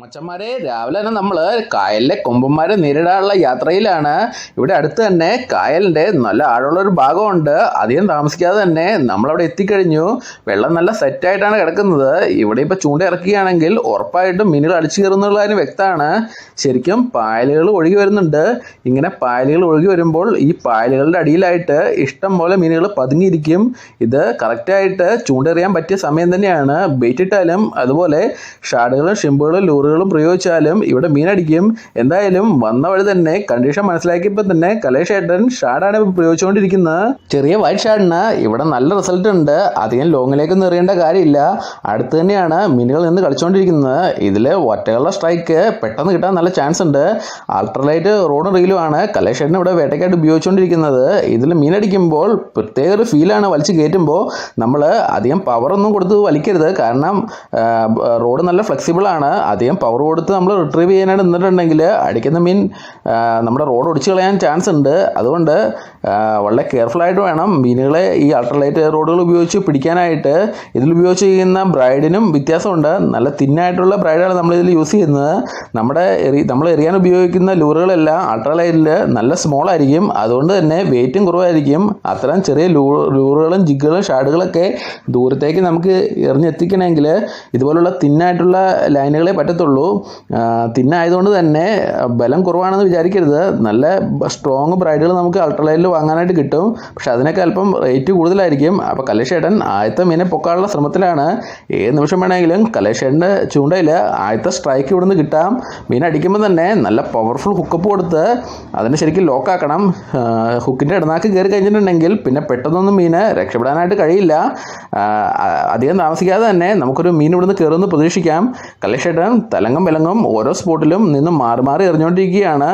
മച്ചന്മാരെ രാവിലെ തന്നെ നമ്മൾ കായലിലെ കൊമ്പന്മാരെ നേരിടാനുള്ള യാത്രയിലാണ്. ഇവിടെ അടുത്ത് തന്നെ കായലിന്റെ നല്ല ആഴമുള്ള ഒരു ഭാഗമുണ്ട്. അധികം താമസിക്കാതെ തന്നെ നമ്മളവിടെ എത്തിക്കഴിഞ്ഞു. വെള്ളം നല്ല സെറ്റായിട്ടാണ് കിടക്കുന്നത്. ഇവിടെ ഇപ്പോൾ ചൂണ്ട ഇറക്കുകയാണെങ്കിൽ ഉറപ്പായിട്ടും മീനുകൾ അടിച്ചു കയറുന്നുള്ള കാര്യം വ്യക്തമാണ്. ശരിക്കും പായലുകൾ ഒഴുകി വരുന്നുണ്ട്. ഇങ്ങനെ പായലുകൾ ഒഴുകി വരുമ്പോൾ ഈ പായലുകളുടെ അടിയിലായിട്ട് ഇഷ്ടം പോലെ മീനുകൾ പതുങ്ങിയിരിക്കും. ഇത് കറക്റ്റായിട്ട് ചൂണ്ടെറിയാൻ പറ്റിയ സമയം തന്നെയാണ്. ബെയ്റ്റിട്ടാലും അതുപോലെ ഷാഡുകളും ഷിമ്പുകളും ലൂറുകളും പ്രയോഗിച്ചാലും ഇവിടെ മീനടിക്കും എന്തായാലും വന്ന വഴി തന്നെ കണ്ടീഷൻ മനസ്സിലാക്കിയപ്പോൾ തന്നെ കലേഷേട്ടൻ ഷാഡാണ് പ്രയോഗിച്ചുകൊണ്ടിരിക്കുന്നത്. ചെറിയ വൈറ്റ് ഷാഡിന് ഇവിടെ നല്ല റിസൾട്ട് ഉണ്ട്. അധികം ലോങ്ങിലേക്ക് എറിയേണ്ട കാര്യമില്ല. അടുത്ത് തന്നെയാണ് മീനുകൾ നിന്ന് കളിച്ചുകൊണ്ടിരിക്കുന്നത്. ഇതിൽ ഒറ്റകളുടെ സ്ട്രൈക്ക് പെട്ടെന്ന് കിട്ടാൻ നല്ല ചാൻസ് ഉണ്ട്. അൾട്രലൈറ്റ് റോഡും റീലും ആണ് കലേഷേട്ടൻ ഇവിടെ വേട്ടയ്ക്കായിട്ട് ഉപയോഗിച്ചുകൊണ്ടിരിക്കുന്നത്. ഇതിൽ മീനടിക്കുമ്പോൾ പ്രത്യേക ഒരു ഫീലാണ് വലിച്ചു കയറ്റുമ്പോൾ. നമ്മൾ അധികം പവറൊന്നും കൊടുത്ത് വലിക്കരുത്. കാരണം റോഡ് നല്ല ഫ്ലെക്സിബിൾ ആണ്. അധികം പവർ കൊടുത്ത് നമ്മൾ റിട്രീവ് ചെയ്യാനായിട്ട് നിന്നിട്ടുണ്ടെങ്കിൽ അടിക്കുന്ന മീൻ നമ്മുടെ റോഡ് ഒടിച്ചു കളയാൻ ചാൻസ് ഉണ്ട്. അതുകൊണ്ട് വളരെ കെയർഫുൾ ആയിട്ട് വേണം മീനുകളെ ഈ അൾട്രലൈറ്റ് റോഡുകൾ ഉപയോഗിച്ച് പിടിക്കാനായിട്ട്. ഇതിൽ ഉപയോഗിച്ച് ചെയ്യുന്ന ബ്രൈഡിനും വ്യത്യാസമുണ്ട്. നല്ല തിന്നായിട്ടുള്ള ബ്രൈഡാണ് നമ്മൾ ഇതിൽ യൂസ് ചെയ്യുന്നത്. നമ്മുടെ എറി നമ്മൾ എറിയാൻ ഉപയോഗിക്കുന്ന ലൂറുകളെല്ലാം അൾട്രലൈറ്റിൽ നല്ല സ്മോൾ ആയിരിക്കും. അതുകൊണ്ട് തന്നെ വെയിറ്റും കുറവായിരിക്കും. അത്തരം ചെറിയ ലൂ ലൂറുകളും ജിഗുകളും ഷാഡുകളൊക്കെ ദൂരത്തേക്ക് നമുക്ക് എറിഞ്ഞെത്തിക്കണമെങ്കിൽ ഇതുപോലുള്ള തിന്നായിട്ടുള്ള ലൈനുകളെ പറ്റത്തുള്ളൂ. ആ, തിന്നായതുകൊണ്ട് തന്നെ ബലം കുറവാണെന്ന് വിചാരിക്കരുത്. നല്ല സ്ട്രോങ് ബ്രൈഡുകൾ നമുക്ക് അൾട്രലൈനിൽ വാങ്ങാനായിട്ട് കിട്ടും. പക്ഷെ അതിനൊക്കെ അല്പം റേറ്റ് കൂടുതലായിരിക്കും. അപ്പോൾ കലേശേട്ടൻ ആദ്യത്തെ മീനെ പൊക്കാനുള്ള ശ്രമത്തിലാണ്. ഏത് നിമിഷം വേണമെങ്കിലും കലേശേട്ടന്റെ ചൂണ്ടയിൽ ആദ്യത്തെ സ്ട്രൈക്ക് ഇവിടുന്ന് കിട്ടാം. മീൻ അടിക്കുമ്പോൾ തന്നെ നല്ല പവർഫുൾ ഹുക്കപ്പ് കൊടുത്ത് അതിനെ ശരിക്കും ലോക്കാക്കണം ഹുക്കിന്റെ ഇടനാക്ക് കയറി കഴിഞ്ഞിട്ടുണ്ടെങ്കിൽ പിന്നെ പെട്ടെന്നൊന്നും മീന് രക്ഷപ്പെടാനായിട്ട് കഴിയില്ല. അധികം താമസിക്കാതെ തന്നെ നമുക്കൊരു മീൻ ഇവിടുന്ന് കയറുമെന്ന് പ്രതീക്ഷിക്കാം. കലേഷേട്ടൻ തലങ്ങും വിലങ്ങും ഓരോ സ്പോട്ടിലും നിന്ന് മാറി മാറി എറിഞ്ഞുകൊണ്ടിരിക്കുകയാണ്.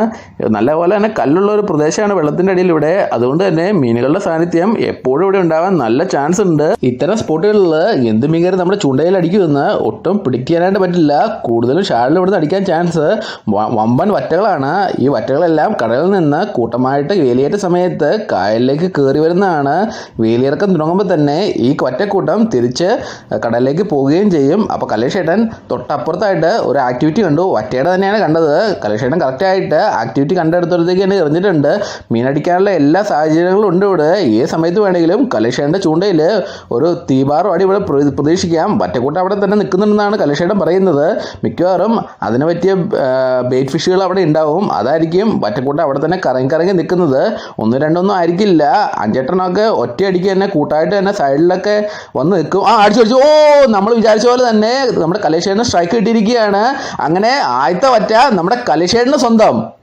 നല്ലപോലെ തന്നെ കല്ലുള്ള ഒരു പ്രദേശമാണ് വെള്ളത്തിന്റെ അടിയിൽ ഇവിടെ. അതുകൊണ്ട് തന്നെ മീനുകളുടെ സാന്നിധ്യം എപ്പോഴും ഇവിടെ ഉണ്ടാവാൻ നല്ല ചാൻസ് ഉണ്ട്. ഇത്തരം സ്പോട്ടുകളിൽ എന്ത് മീൻ നമ്മുടെ ചൂണ്ടയിൽ അടിക്കുമെന്ന് ഒട്ടും പിടിക്കാനായിട്ട് പറ്റില്ല. കൂടുതലും ഷാളിൽ ഇവിടുന്ന് അടിക്കാൻ ചാൻസ് വമ്പൻ വറ്റകളാണ്. ഈ വറ്റകളെല്ലാം കടലിൽ നിന്ന് കൂട്ടമായിട്ട് വേലിയേറ്റ സമയത്ത് കായലിലേക്ക് കയറി വരുന്നതാണ്. വേലിയിറക്കം തുടങ്ങുമ്പോൾ തന്നെ ഈ വറ്റക്കൂട്ടം തിരിച്ച് കടലിലേക്ക് പോവുകയും ചെയ്യും. അപ്പോൾ കലേഷേട്ടൻ തൊട്ടപ്പുറത്തായിട്ട് ഒരു ആക്ടിവിറ്റി കണ്ടു. ഒറ്റയുടെ തന്നെയാണ് കണ്ടത്. കലേഷേട്ടൻ കറക്റ്റായിട്ട് ആക്ടിവിറ്റി കണ്ടെടുത്തോടത്തേക്ക് തന്നെ എറിഞ്ഞിട്ടുണ്ട്. മീനടിക്കാനുള്ള എല്ലാ സാഹചര്യങ്ങളും ഉണ്ട് ഇവിടെ. ഏത് സമയത്ത് വേണമെങ്കിലും കലേഷേട്ടന്റെ ചൂണ്ടയിൽ ഒരു തീപാറും അടി ഇവിടെ പ്ര- പ്രതീക്ഷിക്കാം. ഒറ്റക്കൂട്ടം അവിടെ തന്നെ നിൽക്കുന്നുണ്ടെന്നാണ് കലേഷേട്ടൻ പറയുന്നത്. മിക്കവാറും അതിന് പറ്റിയ ബെയ്റ്റ് ഫിഷുകൾ അവിടെ ഉണ്ടാവും. അതായിരിക്കും ഒറ്റക്കൂട്ടം അവിടെ തന്നെ കറങ്ങി കറങ്ങി നിൽക്കുന്നത്. ഒന്നും രണ്ടൊന്നും ആയിരിക്കില്ല. അഞ്ചെട്ടെണ്ണമൊക്കെ ഒറ്റയടിക്ക് തന്നെ കൂട്ടായിട്ട് തന്നെ സൈഡിലൊക്കെ വന്ന് നിൽക്കും. ആ അടിച്ചു അടിച്ചു. ഓ നമ്മൾ വിചാരിച്ച പോലെ തന്നെ നമ്മുടെ കലേഷേട്ടന് സ്ട്രൈക്ക് കിട്ടിയിരിക്കുകയാണ് അങ്ങനെ ആദ്യത്തെ നമ്മുടെ കലിശേടിന് സ്വന്തം.